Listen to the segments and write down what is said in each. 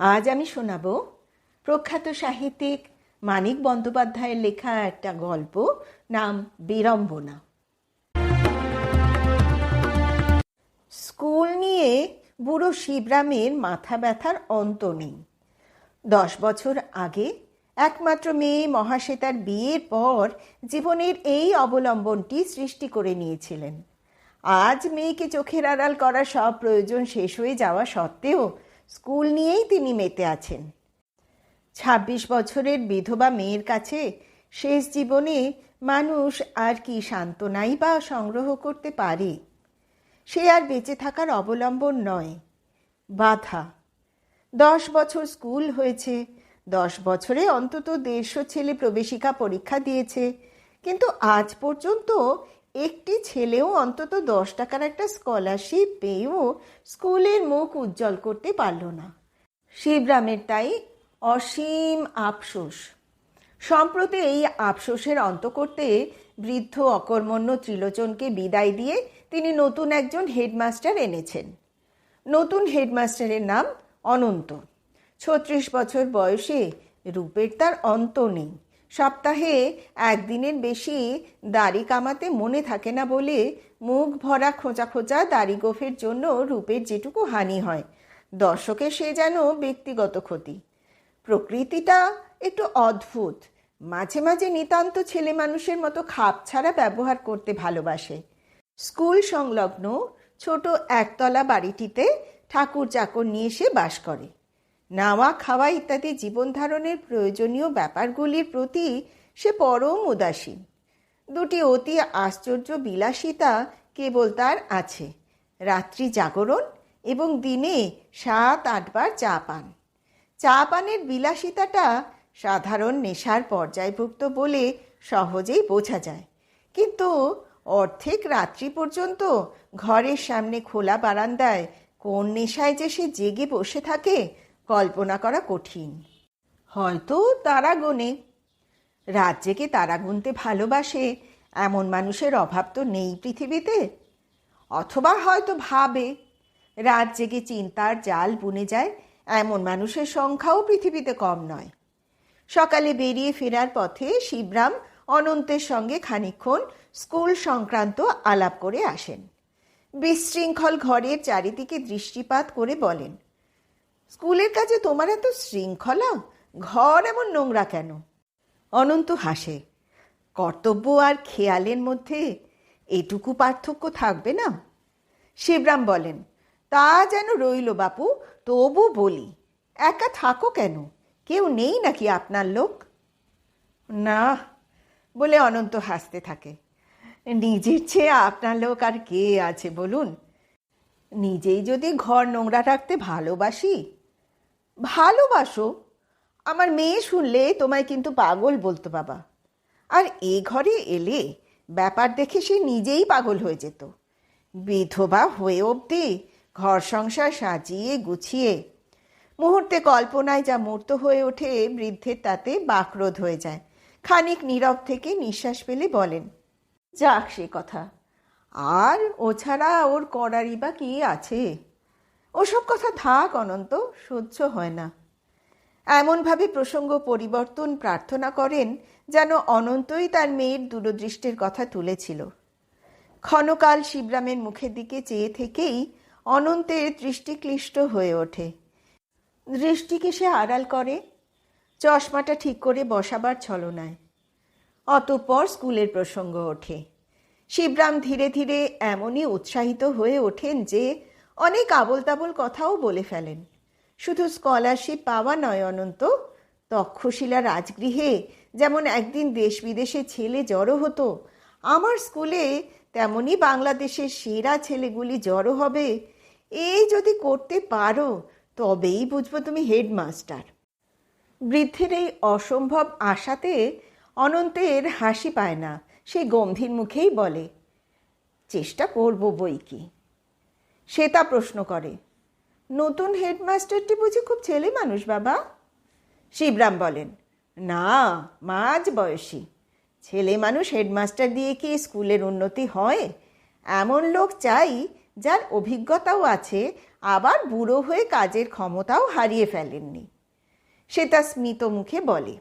আজ আমি শোনাব প্রখ্যাত সাহিত্যিক মানিক বন্দ্যোপাধ্যায়ের লেখা একটা গল্প, নাম বিড়ম্বনা। স্কুল নিয়ে বুড়ো শিবরামের মাথা ব্যথার অন্ত নেই। দশ বছর আগে একমাত্র মেয়ে মহাশ্বেতার বিয়ের পর জীবনের এই অবলম্বনটি সৃষ্টি করে নিয়েছিলেন। আজ মেয়েকে চোখের আড়াল করা সব প্রয়োজন শেষ হয়ে যাওয়া সত্ত্বেও স্কুল নিয়েই তিনি মেতে আছেন। ছাব্বিশ বছরের বিধবা মেয়ের কাছে শেষ জীবনে মানুষ আর কি সান্ত্বনাই বা সংগ্রহ করতে পারে, সে আর বেঁচে থাকার অবলম্বন নয়। বাধা। দশ বছর স্কুল হয়েছে, দশ বছরে অন্তত দেড়শো ছেলে প্রবেশিকা পরীক্ষা দিয়েছে, কিন্তু আজ পর্যন্ত একটি ছেলেও অন্তত দশ টাকার একটা স্কলারশিপ পেয়েও স্কুলের মুখ উজ্জ্বল করতে পারল না। শিবরামের তাই অসীম আফসোস। সম্প্রতি এই আফসোসের অন্ত করতে বৃদ্ধ অকর্মণ্য ত্রিলোচনকে বিদায় দিয়ে তিনি নতুন একজন হেডমাস্টার এনেছেন। নতুন হেডমাস্টারের নাম অনন্ত। ছত্রিশ বছর বয়সে রূপের তার অন্ত নেই। সপ্তাহে একদিনের বেশি দাড়ি কামাতে মনে থাকে না বলে মুখ ভরা খোঁচা খোঁচা দাড়ি গোফের জন্য রূপের যেটুকু হানি হয়। দর্শকে সে যেন ব্যক্তিগত ক্ষতি। প্রকৃতিটা একটু অদ্ভুত। মাঝে মাঝে নিতান্ত ছেলে মানুষের মতো খাপ ছাড়া ব্যবহার করতে ভালোবাসে। স্কুল সংলগ্ন ছোট একতলা বাড়িটিতে ঠাকুর চাকর নিয়ে সে বাস করে। নাওয়া খাওয়া ইত্যাদি জীবন ধারণের প্রয়োজনীয় ব্যাপারগুলির প্রতি সে পরম উদাসীন। দুটি অতি আশ্চর্য বিলাসিতা কেবল তার আছে। রাত্রি জাগরণ এবং দিনে সাত আটবার চা পান। চা পানের বিলাসিতাটা সাধারণ নেশার পর্যায়ভুক্ত বলে সহজেই বোঝা যায়। কিন্তু অর্ধেক রাত্রি পর্যন্ত ঘরের সামনে খোলা বারান্দায় কোন নেশায় যে সে জেগে বসে থাকে কল্পনা করা কঠিন। হয়তো তারা গোনে। রাত জেগে তারা গুনতে ভালোবাসে? এমন মানুষের অভাব তো নেই পৃথিবীতে। অথবা হয়তো ভাবে রাত জেগে চিন্তার জাল বুনে যায়? এমন মানুষের সংখ্যাও পৃথিবীতে কম নয়। সকালে বেরিয়ে ফেরার পথে শিবরাম অনন্তের সঙ্গে খানিক্ষণ স্কুল সংক্রান্ত আলাপ করে আসেন। বিশৃঙ্খল ঘরের চারিদিকে দৃষ্টিপাত করে বলেন স্কুলের কাছে তোমার এত শৃঙ্খলা? ঘর এমন নোংরা কেন? অনন্ত হাসে। কর্তব্য আর খেয়ালের মধ্যে এটুকু পার্থক্য থাকবে না? শিবরাম বলেন, তা যেন রইল বাপু, তবু বলি, একা থাকো কেন? কেউ নেই নাকি আপনার লোক? না, বলে অনন্ত হাসতে থাকে। নিজের চেয়ে আপনার লোক আর কে আছে বলুন? নিজেই যদি ঘর নোংরা রাখতে ভালোবাসি ভালোবাসো? আমার মেয়ে শুনলে তোমায় কিন্তু পাগল বলতো বাবা। আর এ ঘরে এলে ব্যাপার দেখে সে নিজেই পাগল হয়ে যেত। বিধবা হয়ে অবধি ঘর সংসার সাজিয়ে গুছিয়ে, মুহূর্তে কল্পনায় যা মূর্ত হয়ে ওঠে বৃদ্ধের তাতে বাকরোধ হয়ে যায়। খানিক নীরব থেকে নিঃশ্বাস পেলে বলেন, যাক সে কথা। আর ও ছাড়া ওর করারই বা কি আছে? ওসব কথা থাক, অনন্ত, সহ্য হয় না। এমনভাবে প্রসঙ্গ পরিবর্তন প্রার্থনা করেন যেন অনন্তই তার মেয়ের দূরদৃষ্টির কথা তুলেছিল। ক্ষণকাল শিবরামের মুখের দিকে চেয়ে থেকেই অনন্তের দৃষ্টিক্লিষ্ট হয়ে ওঠে। দৃষ্টিকে সে আড়াল করে, চশমাটা ঠিক করে বসাবার ছলনায়। অতঃপর স্কুলের প্রসঙ্গ ওঠে। শিবরাম ধীরে ধীরে এমনই উৎসাহিত হয়ে ওঠেন যে অনেক আবল তাবল কথাও বলে ফেলেন। শুধু স্কলারশিপ পাওয়া নয় অনন্ত, তক্ষশিলা রাজগৃহে যেমন একদিন দেশ বিদেশে ছেলে জড়ো হতো, আমার স্কুলে তেমনই বাংলাদেশের সেরা ছেলেগুলি জড়ো হবে। এই যদি করতে পারো, তবেই বুঝব তুমি হেডমাস্টার। বৃদ্ধের এই অসম্ভব আশাতে অনন্তের হাসি পায় না, সে গম্ভীর মুখেই বলে, চেষ্টা করব বই কি সে তা প্রশ্ন করে। নতুন হেডমাস্টারটি বুঝি খুব ছেলে মানুষ, বাবা? শিবরাম বলেন, না মাঝ বয়সী। ছেলে মানুষ হেডমাস্টার দিয়ে কি স্কুলের উন্নতি হয়? এমন লোক চাই যার অভিজ্ঞতাও আছে, আবার বুড়ো হয়ে কাজের ক্ষমতাও হারিয়ে ফেলেননি। সে তা স্মিত মুখে বলে,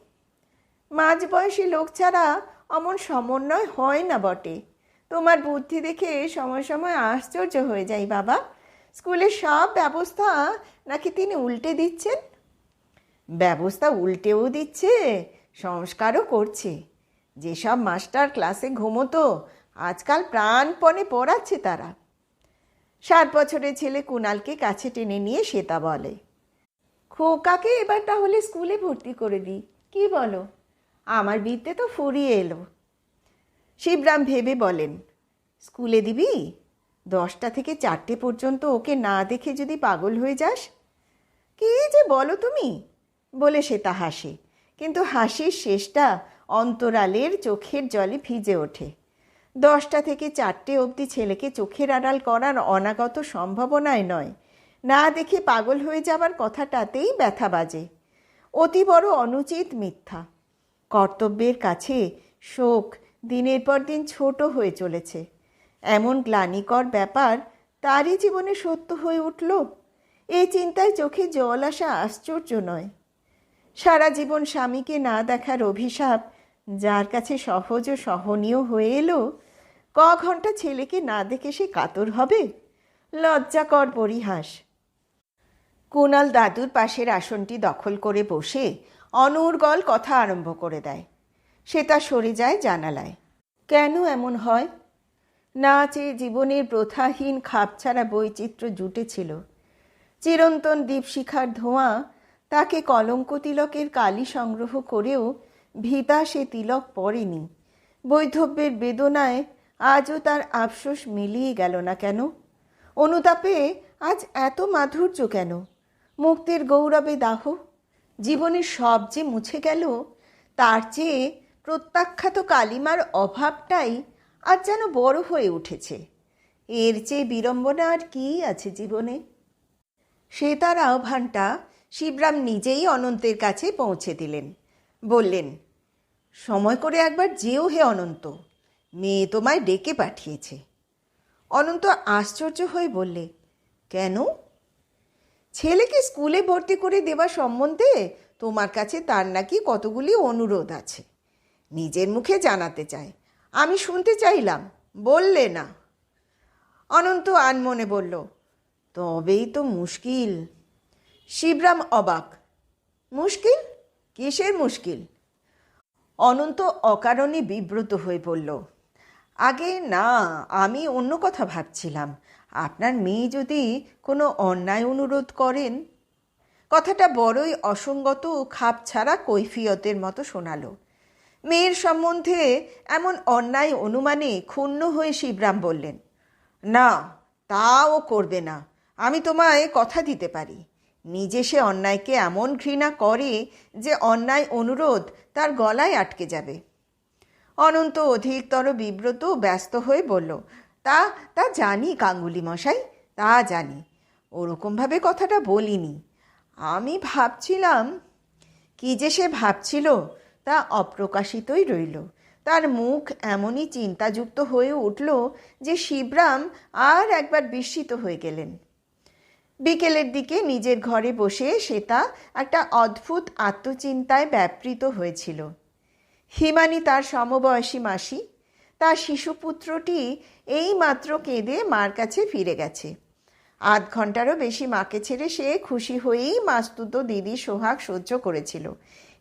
মাঝবয়সী লোক ছাড়া অমন সমন্বয় হয় না বটে। তোমার বুদ্ধি দেখে সময় সময় আশ্চর্য হয়ে যাই, বাবা। স্কুলের সব ব্যবস্থা নাকি তিনি উল্টে দিচ্ছেন? ব্যবস্থা উল্টেও দিচ্ছে, সংস্কারও করছে। যেসব মাস্টার ক্লাসে ঘুমোতো, আজকাল প্রাণপণে পড়াচ্ছে তারা। সাত বছরের ছেলে কুণালকে কাছে টেনে নিয়ে শ্বেতা বলে খোকাকে এবার তাহলে স্কুলে ভর্তি করে দিই? কি বলো? আমার বিদ্যে তো ফুরিয়ে এলো। শিবরাম ভেবে বলেন, স্কুলে দিবি? দশটা থেকে চারটে পর্যন্ত ওকে না দেখে যদি পাগল হয়ে যাস? কি যে বলো তুমি? বলে সে তা হাসে। কিন্তু হাসির শেষটা অন্তরালের চোখের জলে ভিজে ওঠে। দশটা থেকে চারটে অবধি ছেলেকে চোখের আড়াল করার অনাগত সম্ভাবনায় নয়। না দেখে পাগল হয়ে যাবার কথাটাতেই ব্যথা বাজে। অতি বড় অনুচিত মিথ্যা। কর্তব্যের কাছে শোক দিনের পর দিন ছোট হয়ে চলেছে। এমন গ্লানিকর ব্যাপার তারই জীবনে সত্য হয়ে উঠল? এই চিন্তায় চোখে জল আসা আশ্চর্য নয়। সারা জীবন স্বামীকে না দেখার অভিশাপ যার কাছে সহজ ও সহনীয় হয়ে এলো, ক ঘণ্টা ছেলেকে না দেখে সে কাতর হবে? লজ্জাকর পরিহাস। কুণাল দাদুর পাশের আসনটি দখল করে বসে অনর্গল কথা আরম্ভ করে দেয়। সে তা সরে যায় জানালায়। কেন এমন হয়? না জীবনের প্রথাহীন খাপছাড়া বৈচিত্র্য জুটেছিল। চিরন্তন দীপশিখার ধোঁয়া তাকে কলঙ্ক তিলকের কালি সংগ্রহ করেও ভিতা সে তিলক পড়েনি। বৈধব্যের বেদনায় আজও তার আফসোস মিলিয়ে গেল না কেন? অনুতাপে আজ এত মাধুর্য কেন? মুক্তির গৌরবে দাহ? জীবনের সব যে মুছে গেল, তার চেয়ে প্রত্যাখ্যাত কালিমার অভাবটাই আজ যেন বড় হয়ে উঠেছে। এর চেয়ে বিড়ম্বনা আর কী আছে জীবনে? সে তার আহ্বানটা শিবরাম নিজেই অনন্তের কাছে পৌঁছে দিলেন। বললেন, সময় করে একবার যেও হে অনন্ত। মেয়ে তোমায় ডেকে পাঠিয়েছে। অনন্ত আশ্চর্য হয়ে বললে, কেন? ছেলেকে স্কুলে ভর্তি করে দেওয়া সম্বন্ধে তোমার কাছে তার নাকি কতগুলি অনুরোধ আছে। নিজের মুখে জানাতে চায় আমি শুনতে চাইলাম, বললে না। অনন্ত আনমনে বলল, তবেই তো মুশকিল। শিবরাম অবাক, মুশকিল? কিসের মুশকিল? অনন্ত অকারণে বিব্রত হয়ে পড়ল আগে না, আমি অন্য কথা ভাবছিলাম। আপনার মেয়ে যদি কোনো অন্যায় অনুরোধ করেন? কথাটা বড়ই অসঙ্গত ও খাপ ছাড়া কৈফিয়তের মতো শোনালো। মেয়ের সম্বন্ধে এমন অন্যায় অনুমানে ক্ষুণ্ণ হয়ে শিবরাম বললেন, না, তাও করবে না। আমি তোমায় কথা দিতে পারি। নিজে সে অন্যায়কে এমন ঘৃণা করে যে অন্যায় অনুরোধ তার গলায় আটকে যাবে অনন্ত অধিকতর বিব্রত ব্যস্ত হয়ে বলল, তা তা জানি গাঙ্গুলি মশাই, তা জানি। ওরকমভাবে কথাটা বলিনি। আমি ভাবছিলাম, কি যে সে ভাবছিল তা অপ্রকাশিতই রইল। তার মুখ এমনই চিন্তাযুক্ত হয়ে উঠল যে শিবরাম আর একবার বিস্মিত হয়ে গেলেন। বিকেলের দিকে নিজের ঘরে বসে শ্বেতা একটা অদ্ভুত আত্মচিন্তায় ব্যাপৃত হয়েছিল। হিমানি তার সমবয়সী মাসি, তার শিশুপুত্রটি এই মাত্র কেঁদে মার কাছে ফিরে গেছে। আধ ঘন্টারও বেশি মাকে ছেড়ে সে খুশি হয়েই মাস্তুত দিদি সোহাগ সহ্য করেছিল।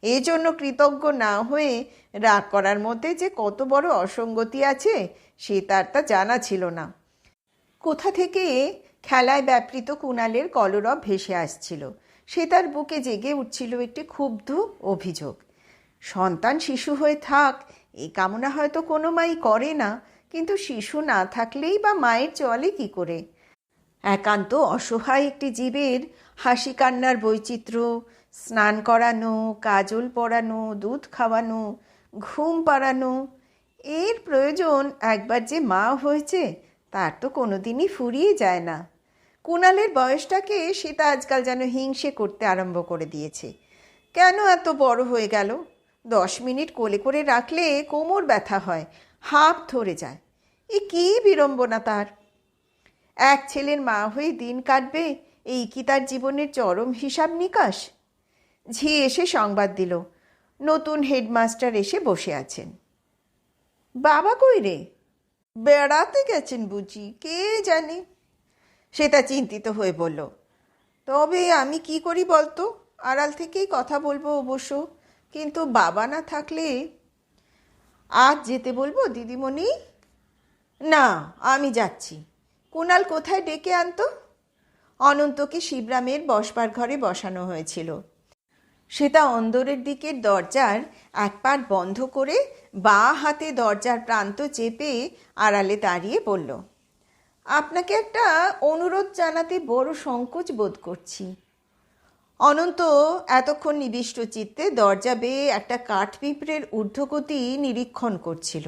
এই জন্য কৃতজ্ঞ না হয়ে রাগ করার মধ্যে যে কত বড় অসঙ্গতি আছে, সে তার তা জানা ছিল না। কোথা থেকে খেলায় ব্যাপৃত কুণালের কলরব ভেসে আসছিল, সে তার বুকে জেগে উঠছিল একটি ক্ষুব্ধ অভিযোগ। সন্তান শিশু হয়ে থাক এই কামনা হয়তো কোনো মাই করে না, কিন্তু শিশু না থাকলেই বা মায়ের চলে কি করে? একান্ত অসহায় একটি জীবের হাসি কান্নার বৈচিত্র্য স্নান করানো, কাজল পরানো, দুধ খাওয়ানো, ঘুম পাড়ানো, এর প্রয়োজন একবার যে মা হয়েছে, তার তো কোনোদিনই ফুরিয়ে যায় না। কুণালের বয়সটাকে সেটা আজকাল যেন হিংসে করতে আরম্ভ করে দিয়েছে। কেন এত বড় হয়ে গেল? দশ মিনিট কোলে করে রাখলে কোমর ব্যথা হয়, হাঁপ ধরে যায়। এ কী বিড়ম্বনা তার? এক ছেলের মা হয়ে দিন কাটবে, এই কি তার জীবনের চরম হিসাব নিকাশ? ঝি এসে সংবাদ দিল। নতুন হেডমাস্টার এসে বসে আছেন। বাবা কই রে? বেড়াতে গেছেন বুঝি, কে জানে? সেটা চিন্তিত হয়ে বলল, তবে আমি কি করি বলতো? আড়াল থেকেই কথা বলব অবশ্য, কিন্তু বাবা না থাকলে আজ যেতে বলব দিদিমণি? না, আমি যাচ্ছি। কুণাল কোথায় ডেকে আনতো? অনন্তকে শিবরামের বসবার ঘরে বসানো হয়েছিল। সেটা অন্দরের দিকের দরজার এক পাট বন্ধ করে বা হাতে দরজার প্রান্ত চেপে আড়ালে দাঁড়িয়ে বলল, আপনাকে একটা অনুরোধ জানাতে বড় সংকোচ বোধ করছি। অনন্ত এতক্ষণ নিবিষ্ট চিত্তে দরজা বেয়ে একটা কাঠ পিঁপড়ের ঊর্ধ্বগতি নিরীক্ষণ করছিল।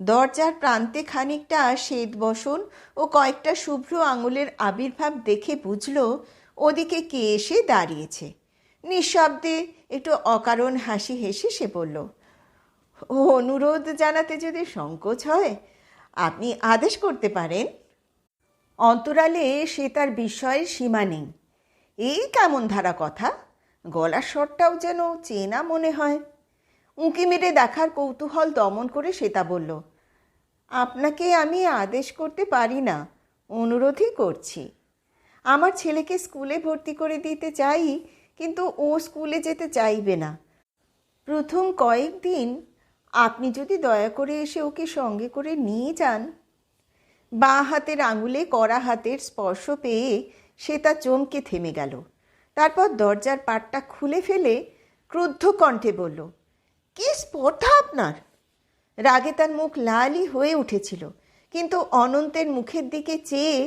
দরজার প্রান্তে খানিকটা শ্বেত বসন ও কয়েকটা শুভ্র আঙুলের আবির্ভাব দেখে বুঝল, ওদিকে কে এসে দাঁড়িয়েছে। নিঃশব্দে একটু অকারণ হাসি হেসে সে বলল, ও অনুরোধ জানাতে যদি সংকোচ হয়, আপনি আদেশ করতে পারেন? অন্তরালে সে তার বিস্ময়ের সীমা নেই। এই কেমন ধারা কথা? গলার স্বরটাও যেন চেনা মনে হয়। উঁকি মেরে দেখার কৌতূহল দমন করে শ্বেতা বলল, আপনাকে আমি আদেশ করতে পারি না, অনুরোধই করছি। আমার ছেলেকে স্কুলে ভর্তি করে দিতে চাই কিন্তু ও স্কুলে যেতে চাইবে না। প্রথম কয়েকদিন আপনি যদি দয়া করে এসে ওকে সঙ্গে করে নিয়ে যান, বাঁ হাতের আঙুলে কড়া হাতের স্পর্শ পেয়ে সে তা চমকে থেমে গেল। তারপর দরজার পাটটা খুলে ফেলে ক্রুদ্ধ কণ্ঠে বলল, কি স্পর্ধা আপনার? রাগে তার মুখ লালই হয়ে উঠেছিল, কিন্তু অনন্তের মুখের দিকে চেয়ে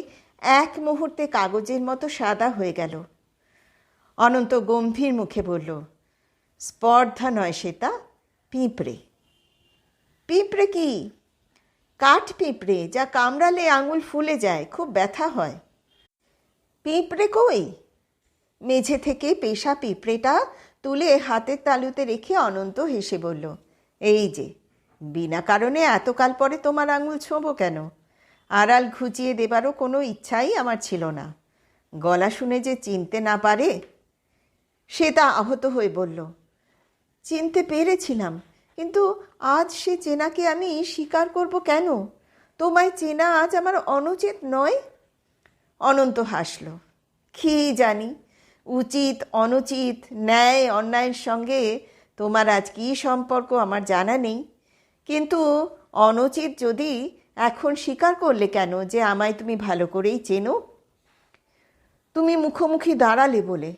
এক মুহূর্তে কাগজের মতো সাদা হয়ে গেল। অনন্ত গম্ভীর মুখে বলল, স্পর্ধা নয় সেটা পিঁপড়ে। পিঁপড়ে কি? কাঠ পিঁপড়ে, যা কামড়ালে আঙুল ফুলে যায়, খুব ব্যথা হয়। পিঁপড়ে কই? মেঝে থেকে পেশা পিঁপড়েটা তুলে হাতের তালুতে রেখে অনন্ত হেসে বলল, এই যে, বিনা কারণে এতকাল পরে তোমার আঙুল ছোঁবো কেন? আড়াল ঘুচিয়ে দেবারও কোনো ইচ্ছাই আমার ছিল না। গলা শুনে যে চিনতে না পারে সে তা আহত হয়ে বলল, চিনতে পেরেছিলাম, কিন্তু আজ সে চেনাকে আমি স্বীকার করব কেন? তোমায় চেনা আজ আমার অনুচিত নয়? অনন্ত হাসল, কি জানি, উচিত, অনুচিত, ন্যায়, অন্যায়ের সঙ্গে তোমার আজ কী সম্পর্ক আমার জানা নেই। কিন্তু অনুচিত যদি এখন স্বীকার করলে কেন যে আমায় তুমি ভালো করেই চেনো? তুমি মুখোমুখি দাঁড়ালে বলে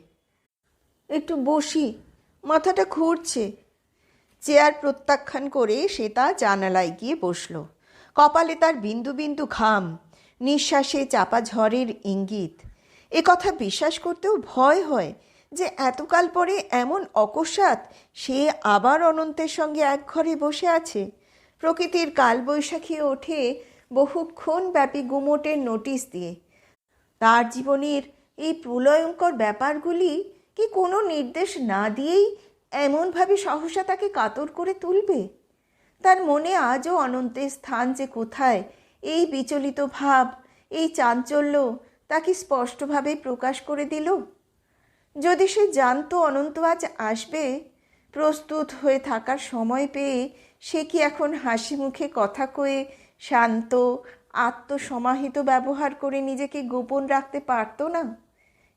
একটু বসি। মাথাটা ঘুরছে। চেয়ার প্রত্যাখ্যান করে সে তা জানালায় গিয়ে বসল। কপালে তার বিন্দু বিন্দু ঘাম, নিঃশ্বাসে চাপা ঝড়ের ইঙ্গিত। এ কথা বিশ্বাস করতেও ভয় হয় যে এতকাল পরে এমন অকস্মাৎ সে আবার অনন্তের সঙ্গে এক ঘরে বসে আছে। প্রকৃতির কালবৈশাখী ওঠে বহুক্ষণ ব্যাপী গুমোটের নোটিশ দিয়ে। তার জীবনের এই প্রলয়ঙ্কর ব্যাপারগুলি কি কোনো নির্দেশ না দিয়েই এমনভাবে সহসা তাকে কাতর করে তুলবে? তার মনে আজও অনন্তের স্থান যে কোথায়, এই বিচলিত ভাব, এই চাঞ্চল্য তাকে স্পষ্টভাবে প্রকাশ করে দিল। যদি সে জানতো অনন্ত আজ আসবে, প্রস্তুত হয়ে থাকার সময় পেয়ে সে কি এখন হাসি মুখে কথা কয়ে শান্ত, আত্মসমাহিত ব্যবহার করে নিজেকে গোপন রাখতে পারতো না?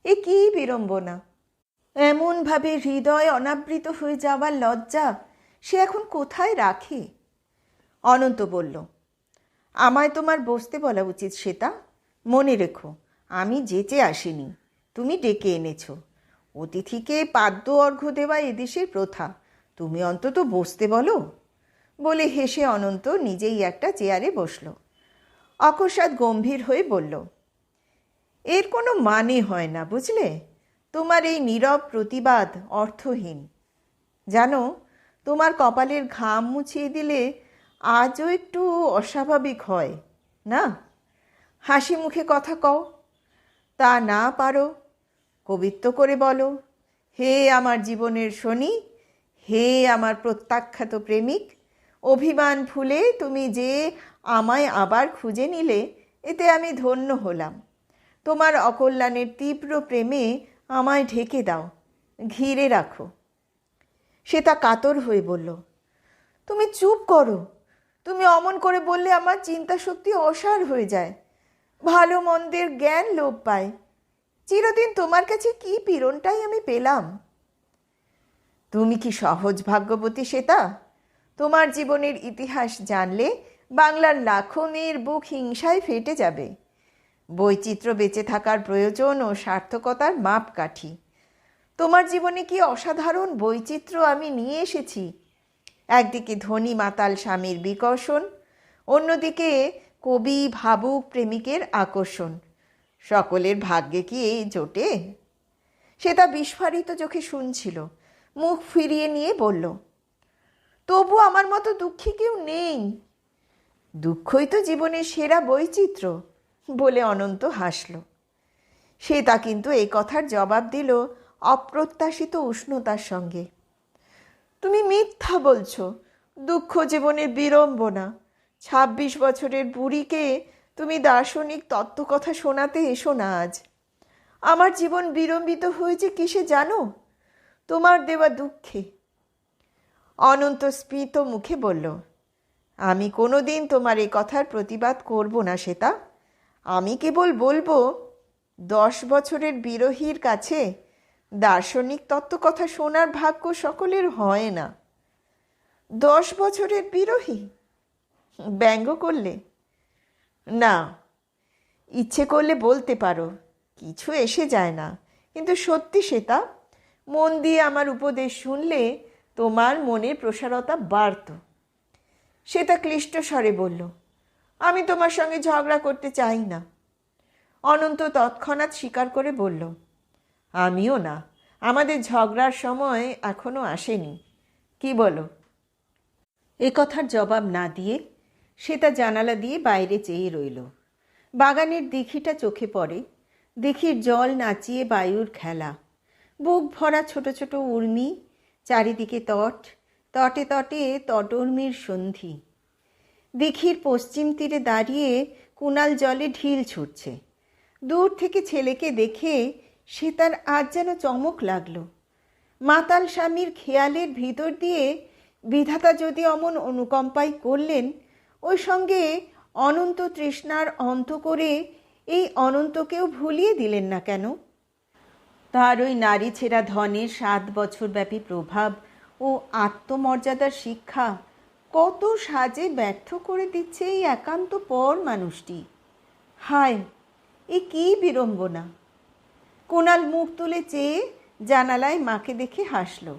এ কী বিড়ম্বনা! এমনভাবে হৃদয় অনাবৃত হয়ে যাওয়ার লজ্জা সে এখন কোথায় রাখে? অনন্ত বলল, আমায় তোমার বসতে বলা উচিত শ্বেতা। মনে রেখো, আমি যেচে আসিনি। তুমি ডেকে এনেছো। অতিথিকে পাদ্য অর্ঘ্য দেওয়া এদেশের প্রথা। তুমি অন্তত বসতে বলো। বলে হেসে অনন্ত নিজেই একটা চেয়ারে বসল। অকস্মাৎ গম্ভীর হয়ে বলল, এর কোনো মানে হয় না, বুঝলে? তোমার এই নীরব প্রতিবাদ অর্থহীন। জানো, তোমার কপালের ঘাম মুছিয়ে দিলে আজও একটু অস্বাভাবিক হয়, না? হাসি মুখে কথা কও। তা না পারো, কবিত্ব করে বলো, হে আমার জীবনের শনি, হে আমার প্রত্যাখ্যাত প্রেমিক, অভিমান ফুলে তুমি যে আমায় আবার খুঁজে নিলে, এতে আমি ধন্য হলাম। তোমার অকল্যাণের তীব্র প্রেমে আমায় ঢেকে দাও, ঘিরে রাখো। সে তা কাতর হয়ে বলল, তুমি চুপ করো। তুমি অমন করে বললে আমার চিন্তা শক্তি অসার হয়ে যায়। ভালো মন্দের জ্ঞান লোপ পায় চিরদিন তোমার কাছে কি পীড়নটাই আমি পেলাম? তুমি কি সহজ ভাগ্যবতী শ্বেতা? তোমার জীবনের ইতিহাস জানলে বাংলার লাখো মেয়ের বুক হিংসায় ফেটে যাবে। বৈচিত্র্য বেঁচে থাকার প্রয়োজন ও সার্থকতার মাপকাঠি। তোমার জীবনে কি অসাধারণ বৈচিত্র্য আমি নিয়ে এসেছি? একদিকে ধনী মাতাল স্বামীর বিকর্ষণ, অন্যদিকে কবি, ভাবুক প্রেমিকের আকর্ষণ। সকলের ভাগ্যে কি এই জোটে? সে তা বিস্ফারিত চোখে শুনছিল, মুখ ফিরিয়ে নিয়ে বলল, তবু আমার মতো দুঃখী কেউ নেই। দুঃখই তো জীবনের সেরা বৈচিত্র্য। বলে অনন্ত হাসল। সে তা কিন্তু এই কথার জবাব দিল অপ্রত্যাশিত উষ্ণতার সঙ্গে। তুমি মিথ্যা বলছো। দুঃখ জীবনের বিড়ম্বনা। ছাব্বিশ বছরের বুড়িকে তুমি দার্শনিক তত্ত্বকথা শোনাতে এসো না আজ। আমার জীবন বিড়ম্বিত হয়েছে কিসে জানো? তোমার দেওয়া দুঃখে। অনন্ত স্মিত মুখে বলল, আমি কোনো দিন তোমার এ কথার প্রতিবাদ করব না সেটা আমি কেবল বলব, দশ বছরের বিরোহীর কাছে দার্শনিক তত্ত্বকথা শোনার ভাগ্য সকলের হয় না। দশ বছরের বিরোহী? ব্যঙ্গ করলে? না, ইচ্ছে করলে বলতে পারো, কিছু এসে যায় না। কিন্তু সত্যি সেটা মন দিয়ে আমার উপদেশ শুনলে তোমার মনের প্রসারতা বাড়ত। সেটা ক্লিষ্ট স্বরে বলল আমি তোমার সঙ্গে ঝগড়া করতে চাই না। অনন্ত তৎক্ষণাৎ স্বীকার করে বলল, আমিও না, আমাদের ঝগড়ার সময় এখনও আসেনি। কি বলো? এ কথার জবাব না দিয়ে সে তা জানালা দিয়ে বাইরে চেয়ে রইল। বাগানের দিঘিটা চোখে পড়ে, দিঘির জল নাচিয়ে বায়ুর খেলা। বুক ভরা ছোট ছোট উর্মি, চারিদিকে তট, তটে তটে তটর্মির সন্ধি। দিঘির পশ্চিম তীরে দাঁড়িয়ে কুনাল জলে ঢিল ছুটছে। দূর থেকে ছেলেকে দেখে সে তার আজ যেন চমক লাগল। মাতাল স্বামীর খেয়ালের ভিতর দিয়ে বিধাতা যদি অমন অনুকম্পাই করলেন, ওই সঙ্গে অনন্ত তৃষ্ণার অন্ত করে এই অনন্তকেও ভুলিয়ে দিলেন না কেন? তার ওই নারী ছেঁড়া ধনের সাত বছর ব্যাপী প্রভাব ও আত্মমর্যাদার শিক্ষা কত সাজে ব্যর্থ করে দিচ্ছে এই একান্ত পর মানুষটি। হায়, এ কী বিড়ম্বনা। কোনাল মুখ তুলে চেয়ে জানালায় মাকে দেখে হাসল।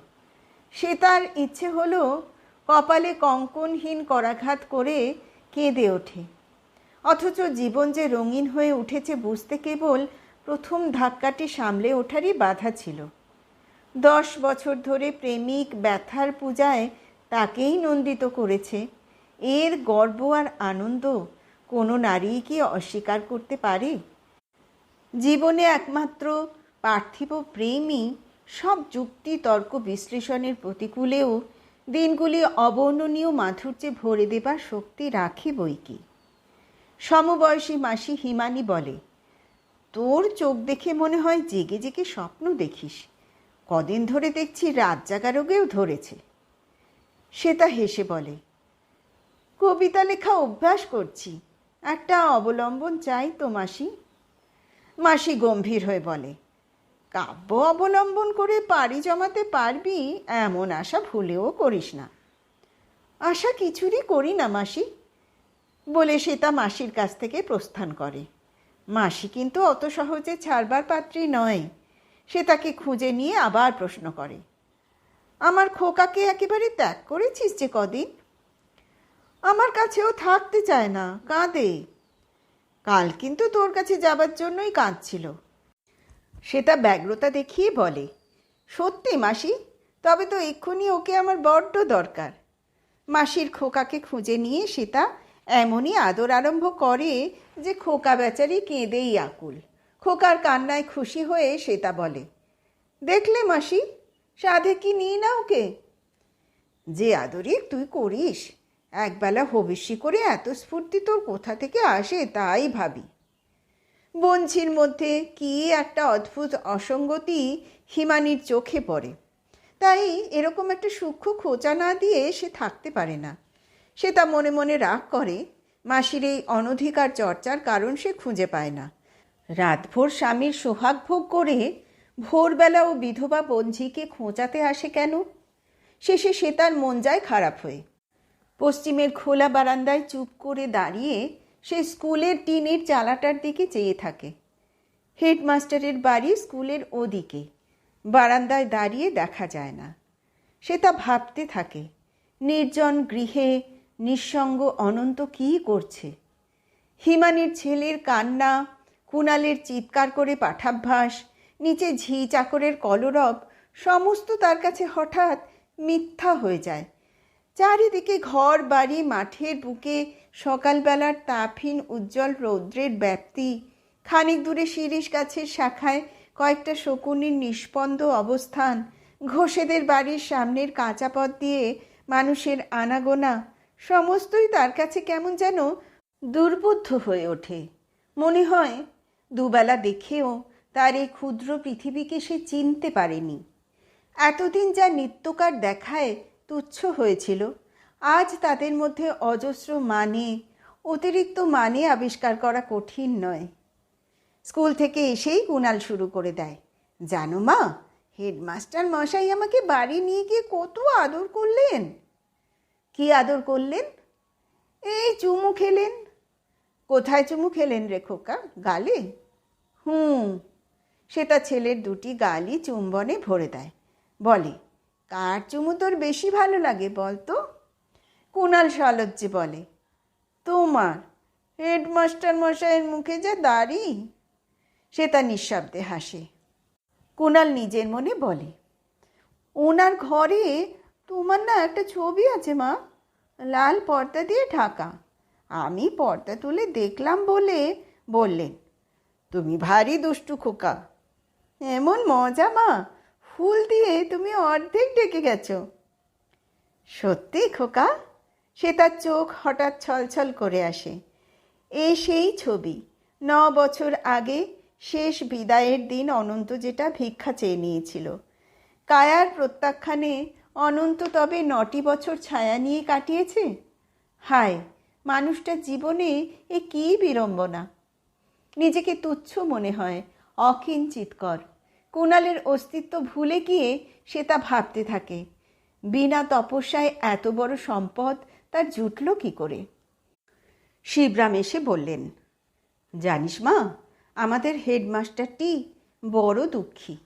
সে তার ইচ্ছে হলো কপালে কঙ্কনহীন করাঘাত করে কেঁদে ওঠে। অথচ জীবন যে রঙিন হয়ে উঠেছে বুঝতে কেবল প্রথম ধাক্কাটি সামলে ওঠারই বাধা ছিল। দশ বছর ধরে প্রেমিক ব্যথার পূজায় তাকেই নন্দিত করেছে। এর গর্ব আর আনন্দ কোনো নারী কি অস্বীকার করতে পারে? জীবনে একমাত্র পার্থিব প্রেমই সব যুক্তি তর্ক বিশ্লেষণের প্রতিকূলেও দিনগুলি অবর্ণনীয় মাধুর্যে ভরে দেবার শক্তি রাখে বই কি। সমবয়সী মাসি হিমানি বলে, তোর চোখ দেখে মনে হয় জেগে জেগে স্বপ্ন দেখিস। কদিন ধরে দেখছি রাত জাগারোগেও ধরেছে। সে তা হেসে বলে, কবিতা লেখা অভ্যাস করছি, একটা অবলম্বন চাই তো মাসি। মাসি গম্ভীর হয়ে বলে, কাব্য অবলম্বন করে পাড়ি জমাতে পারবি, এমন আশা ভুলেও করিস না। আশা কিছুরই করি না মাসি, বলে সে তা মাসির কাছ থেকে প্রস্থান করে। মাসি কিন্তু অত সহজে ছাড়বার পাত্রী নয়, সে তাকে খুঁজে নিয়ে আবার প্রশ্ন করে আমার খোকাকে একেবারে ত্যাগ করেছিস যে কদিন? আমার কাছেও থাকতে চায় না, কাঁদে। কাল কিন্তু তোর কাছে যাবার জন্যই কাঁদছিল। সেটা ব্যগ্রতা দেখিয়ে বলে, সত্যি মাসি, তবে তো এক্ষুনি ওকে আমার বড্ড দরকার। মাসির খোকাকে খুঁজে নিয়ে সেটা এমনই আদর আরম্ভ করে যে খোকা বেচারি কেঁদেই আকুল। খোকার কান্নায় খুশি হয়ে সেটা বলে, দেখলে মাসি সাধে কি নিই না ওকে? যে আদরে তুই করিস, একবেলা হবিষ্যি করে এত স্ফূর্তি তোর কোথা থেকে আসে তাই ভাবি। বঞ্চির মধ্যে কি একটা অদ্ভুত অসঙ্গতি হিমানির চোখে পড়ে। তাই এরকম একটা সূক্ষ্ম খোঁচা না দিয়ে সে থাকতে পারে না। সে তা মনে মনে রাগ করে, মাসির এই অনধিকার চর্চার কারণ সে খুঁজে পায় না। রাতভোর স্বামীর সোহাগ ভোগ করে ভোরবেলা ও বিধবা বঞ্ঝিকে খোঁচাতে আসে কেন? শেষে সে তার মন যায় খারাপ হয়ে। পশ্চিমের খোলা বারান্দায় চুপ করে দাঁড়িয়ে সে স্কুলের টিনের চালাটার দিকে চেয়ে থাকে। হেডমাস্টারের বাড়ি স্কুলের ওদিকে। বারান্দায় দাঁড়িয়ে দেখা যায় না। সে তা ভাবতে থাকে, নির্জন গৃহে নিঃসঙ্গ অনন্ত কী করছে? হিমানির ছেলের কান্না, কুণালের চিৎকার করে পাঠাভ্যাস নিচে ঝি চাকরের কলরব সমস্ত তার কাছে হঠাৎ মিথ্যা হয়ে যায়। চারিদিকে ঘর, বাড়ি, মাঠের বুকে সকালবেলার তাফিন উজ্জ্বল রৌদ্রের ব্যাপ্তি। খানিক দূরে শিরিষ গাছের শাখায় কয়েকটা শকুনির নিষ্পন্দ অবস্থান। ঘোষেদের বাড়ির সামনের কাঁচা পথ দিয়ে মানুষের আনাগোনা। সমস্তই তার কাছে কেমন যেন দুর্বোধ্য হয়ে ওঠে। মনে হয়, দুবেলা দেখেও তার এই ক্ষুদ্র পৃথিবীকে সে চিনতে পারেনি। এতদিন যা নিত্যকার দেখায় তুচ্ছ হয়েছিল, আজ তাদের মধ্যে অজস্র মানে অতিরিক্ত মানে আবিষ্কার করা কঠিন নয়। স্কুল থেকে এসেই কুণাল শুরু করে দেয়, জানো মা, হেডমাস্টার মশাই আমাকে বাড়ি নিয়ে গিয়ে কত আদর করলেন? কি আদর করলেন? এই চুমু খেলেন। কোথায় চুমু খেলেন রে খোকা, গালে? হুম সে তার ছেলের দুটি গালই চুম্বনে ভরে দেয়। বলে, কার চুমু তোর বেশি ভালো লাগে বল তো কুণাল সলজ্জে বলে, তোমার, হেডমাস্টার মশাইয়ের মুখে যে দাড়ি? সে তার নিঃশব্দে হাসে। কুণাল নিজের মনে বলে, ওনার ঘরে তোমার না একটা ছবি আছে মা, লাল পর্দা দিয়ে ঢাকা। আমি পর্দা তুলে দেখলাম বলে বললেন, তুমি ভারী দুষ্টু খোকা এমন মজা, মা। ফুল দিয়ে তুমি অর্ধেক ডেকে গেছো। সত্যি, খোকা? সে তার চোখ হঠাৎ ছলছল করে আসে। এ সেই ছবি। ন বছর আগে শেষ বিদায়ের দিন অনন্ত যেটা ভিক্ষা চেয়ে নিয়েছিল। কায়ার প্রত্যাখ্যানে অনন্ত তবে নটি বছর ছায়া নিয়ে কাটিয়েছে? হায়, মানুষটার জীবনে এ কী বিড়ম্বনা। নিজেকে তুচ্ছ মনে হয় অকিঞ্চিতকর কুণালের অস্তিত্ব ভুলে গিয়ে সে তা ভাবতে থাকে। বিনা তপস্যায় এত বড় সম্পদ তার জুটল কি করে? শিবরাম এসে বললেন, জানিস মা, আমাদের হেডমাস্টারটি বড় দুঃখী।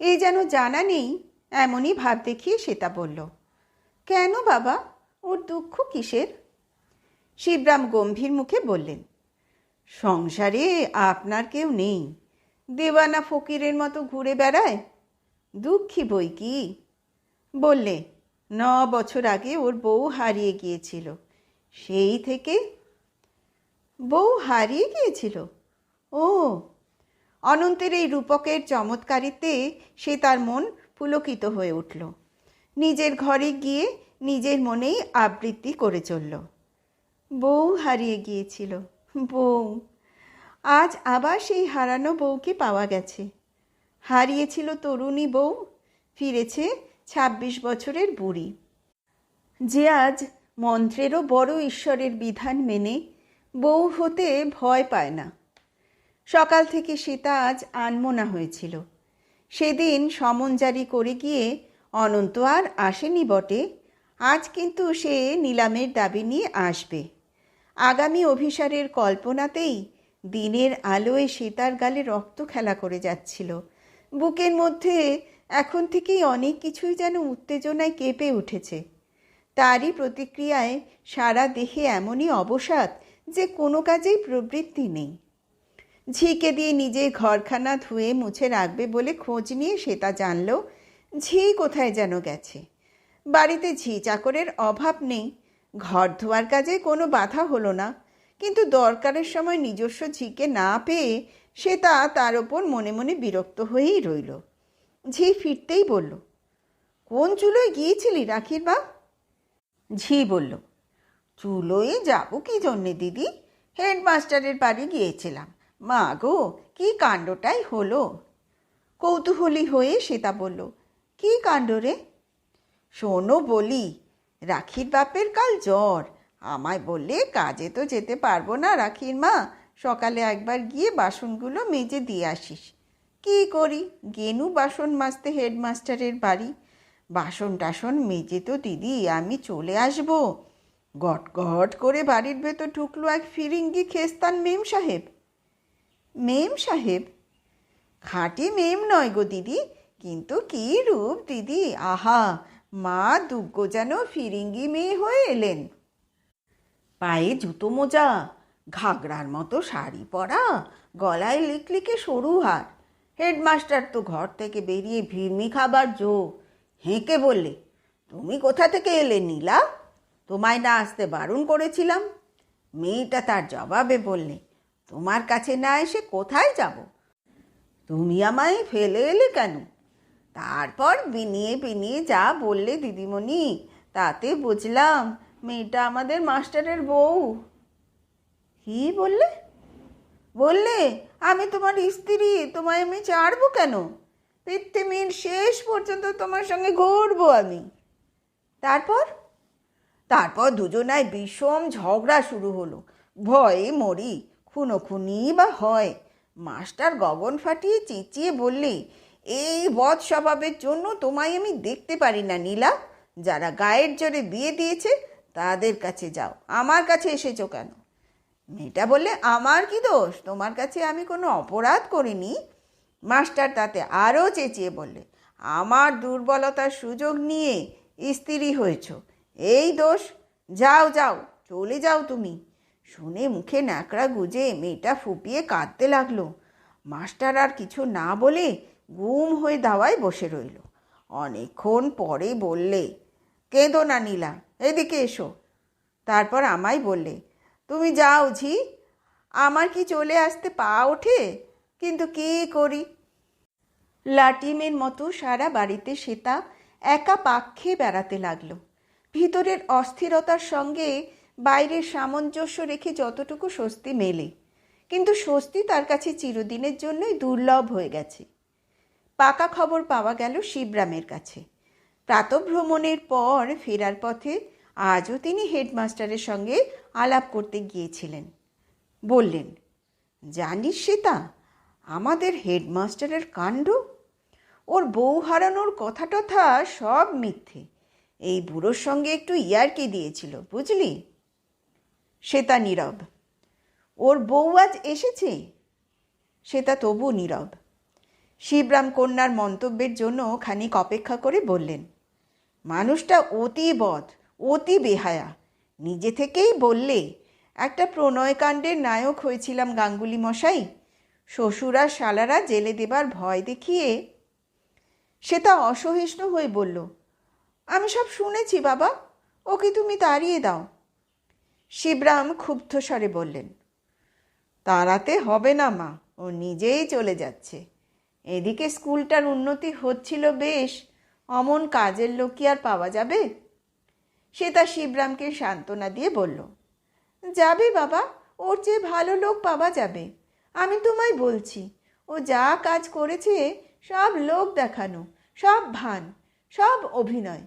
এই যেন জানা নেই, এমনই ভাব দেখিয়ে সেটা বলল, কেন বাবা, ওর দুঃখ কিসের? শিবরাম গম্ভীর মুখে বললেন, সংসারে আপনার কেউ নেই দেওয়ানা ফকিরের মতো ঘুরে বেড়ায়? দুঃখী বই কি? বললে, ন বছর আগে ওর বউ হারিয়ে গিয়েছিল। সেই থেকে? বউ হারিয়ে গিয়েছিল? ও, অনন্তের এই রূপকের চমৎকারিতে সে তার মন পুলকিত হয়ে উঠল। নিজের ঘরে গিয়ে নিজের মনেই আবৃত্তি করে চলল। বউ হারিয়ে গিয়েছিল। বউ আজ আবার সেই হারানো বউকে পাওয়া গেছে। হারিয়েছিল তরুণী বউ, ফিরেছে ছাব্বিশ বছরের বুড়ি। যে আজ মন্ত্রেরও বড় ঈশ্বরের বিধান মেনে বউ হতে ভয় পায় না। সকাল থেকে সীতা আজ আনমনা হয়েছিল। সেদিন সমন জারি করে গিয়ে অনন্ত আর আসেনি বটে, আজ কিন্তু সে নিলামের দাবি নিয়ে আসবে। আগামী অভিসারের কল্পনাতেই দিনের আলোয় সীতার গালে রক্ত খেলা করে যাচ্ছিল। বুকের মধ্যে এখন থেকেই অনেক কিছুই যেন উত্তেজনায় কেঁপে উঠেছে। তারই প্রতিক্রিয়ায় সারা দেহে এমনই অবসাদ যে কোনো কাজেই প্রবৃত্তি নেই। ঝিকে দিয়ে নিজের ঘরখানা ধুয়ে মুছে রাখবে বলে খোঁজ নিয়ে সে তা জানল, ঝি কোথায় যেন গেছে। বাড়িতে ঝি চাকরের অভাব নেই। ঘর ধোয়ার কাজে কোনো বাধা হলো না। কিন্তু দরকারের সময় নিজস্ব ঝিকে না পেয়ে সে তা তার ওপর মনে মনে বিরক্ত হয়েই রইল। ঝি ফিরতেই বলল, কোন চুলোয় গিয়েছিলি রাখির বা? ঝি বলল চুলোই যাব কি জন্যে দিদি? হেডমাস্টারের বাড়ি গিয়েছিলাম। মা গো, কি কাণ্ডটাই হলো? কৌতূহলী হয়ে শ্বেতা বলল, কি কাণ্ড রে? শোনো বলি, রাখির বাপের কাল জ্বর। আমায় বললে কাজে তো যেতে পারব না রাখির মা। সকালে একবার গিয়ে বাসনগুলো মেজে দিয়ে আসিস। কি করি? গেনু বাসন মাজতে হেডমাস্টারের বাড়ি। বাসন টাসন মেজে তো দিদি, আমি চলে আসব। গট গট করে বাড়ির ভেতর ঢুকলো এক ফিরিঙ্গি খেস্তান মেম সাহেব। মেম সাহেব? খাঁটি মেম নয় গো দিদি, কিন্তু কি রূপ দিদি? আহা, মা দুগ্গ যেন ফিরিঙ্গি মেয়ে হয়ে এলেন। পায়ে জুতো মোজা ঘাগরার মতো শাড়ি পরা, গলায় লিকলিকে সরু হার। হেডমাস্টার তো ঘর থেকে বেরিয়ে ভিড়মি খাবার জো। হেঁকে বললে, তুমি কোথা থেকে এলে নীলা? তোমায় না আসতে বারণ করেছিলাম। মেয়েটা তার জবাবে বললে, তোমার কাছে না এসে কোথায় যাব? তুমি আমায় ফেলে এলে কেন? তারপর বিনিয়ে বিনিয়ে যা বললে দিদিমণি, তাতে বুঝলাম মেয়েটা আমাদের মাস্টারের বউ। কি বললে? বললে, আমি তোমার স্ত্রী, তোমায় আমি ছাড়বো কেন? পৃথিবীর শেষ পর্যন্ত তোমার সঙ্গে ঘুরবো আমি। তারপর? তারপর দুজনায় বিষম ঝগড়া শুরু হলো। ভয়ে মরি, খুনোখুনি বা হয়। মাস্টার গগন ফাটিয়ে চেঁচিয়ে বললে, এই বদ স্বভাবের জন্য তোমায় আমি দেখতে পারি না, নীলা। যারা গায়ের জোরে বিয়ে দিয়েছে তাদের কাছে যাও। আমার কাছে এসেছ কেন? মেয়েটা বললে, আমার কি দোষ? তোমার কাছে আমি কোনো অপরাধ করিনি? মাস্টার তাতে আরও চেঁচিয়ে বললে, আমার দুর্বলতার সুযোগ নিয়ে স্ত্রী হয়েছ। এই দোষ, যাও যাও, চলে যাও তুমি। শুনে মুখে ন্যাকড়া গুজে মেয়েটা ফুপিয়ে কাঁদতে লাগল। মাস্টার আর কিছু না বলে গুম হয়ে দাওয়ায় বসে রইল। অনেকক্ষণ পরে বললে, কেঁদো না নীলা এদিকে এসো। তারপর আমায় বললে, তুমি যাও ঝি, আমার কি চলে আসতে পা ওঠে? কিন্তু কি করি? লাটিমের মতো সারা বাড়িতে শ্বেতা একা পাক্ষে বেড়াতে লাগল। ভিতরের অস্থিরতার সঙ্গে বাইরের সামঞ্জস্য রেখে যতটুকু স্বস্তি মেলে। কিন্তু স্বস্তি তার কাছে চিরদিনের জন্যই দুর্লভ হয়ে গেছে। পাকা খবর পাওয়া গেল শিবরামের কাছে। প্রাতভ্রমণের পর ফেরার পথে আজও তিনি হেডমাস্টারের সঙ্গে আলাপ করতে গিয়েছিলেন। বললেন জানিস সেটা আমাদের হেডমাস্টারের কাণ্ড? ওর বউ হারানোর কথা টথা সব মিথ্যে। এই বুড়োর সঙ্গে একটু ইয়ারকি দিয়েছিল, বুঝলি? শ্বেতা নীরব, ওর বউ আজ এসেছে? শ্বেতা তবু নীরব, শিবরাম কন্যার মন্তব্যের জন্য খানিক অপেক্ষা করে বললেন, মানুষটা অতি বধ। অতি বেহায়া। নিজে থেকেই বললে, একটা প্রণয়কাণ্ডের নায়ক হয়েছিলাম গাঙ্গুলি মশাই। শ্বশুরা শালারা জেলে দেবার ভয় দেখিয়ে সে তা অসহিষ্ণু হয়ে বলল, আমি সব শুনেছি বাবা, ওকে তুমি তাড়িয়ে দাও। শিবরাম ক্ষুব্ধ স্বরে বললেন, তাড়াতে হবে না মা, ও নিজেই চলে যাচ্ছে। এদিকে স্কুলটার উন্নতি হচ্ছিল বেশ, অমন কাজের লোক কি আর পাওয়া যাবে? সে তার শিবরামকে সান্ত্বনা দিয়ে বলল, যাবে বাবা, ওর চেয়ে ভালো লোক পাওয়া যাবে। আমি তোমায় বলছি, ও যা কাজ করেছে, সব লোক দেখানো, সব ভান, সব অভিনয়।